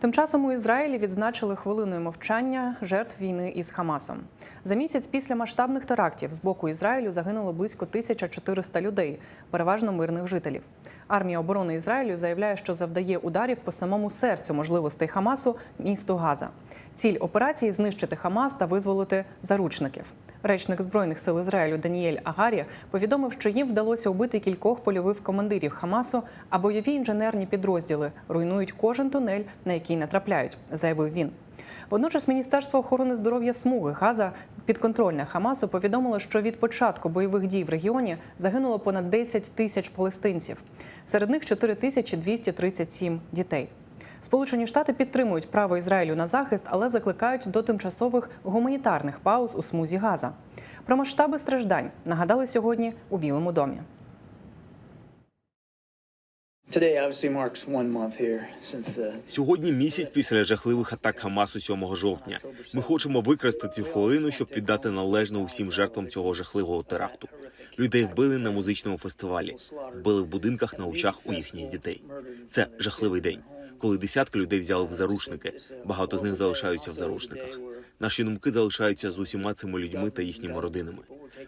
Тим часом у Ізраїлі відзначили хвилиною мовчання жертв війни із Хамасом. За місяць після масштабних терактів з боку Ізраїлю загинуло близько 1400 людей, переважно мирних жителів. Армія оборони Ізраїлю заявляє, що завдає ударів по самому серцю можливостей Хамасу місту Газа. Ціль операції знищити Хамас та визволити заручників. Речник збройних сил Ізраїлю Даніель Агарі повідомив, що їм вдалося убити кількох польових командирів Хамасу, а бойові інженерні підрозділи руйнують кожен тунель, на який натрапляють, заявив він. Водночас Міністерство охорони здоров'я смуги Газа підконтрольне Хамасу повідомило, що від початку бойових дій в регіоні загинуло понад 10 тисяч палестинців. Серед них 4237 дітей. Сполучені Штати підтримують право Ізраїлю на захист, але закликають до тимчасових гуманітарних пауз у смузі Газа. Про масштаби страждань нагадали сьогодні у Білому домі. Сьогодні місяць після жахливих атак Хамасу 7 жовтня. Ми хочемо використати цю хвилину, щоб віддати належне усім жертвам цього жахливого теракту. Людей вбили на музичному фестивалі, вбили в будинках на очах у їхніх дітей. Це жахливий день, коли десятки людей взяли в заручники. Багато з них залишаються в заручниках. Наші думки залишаються з усіма цими людьми та їхніми родинами.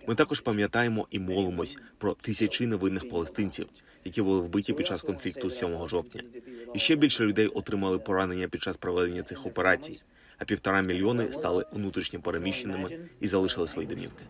Ми також пам'ятаємо і молимось про тисячі невинних палестинців, які були вбиті під час конфлікту 7 жовтня. І ще більше людей отримали поранення під час проведення цих операцій, а півтора мільйони стали внутрішньо переміщеними і залишили свої домівки.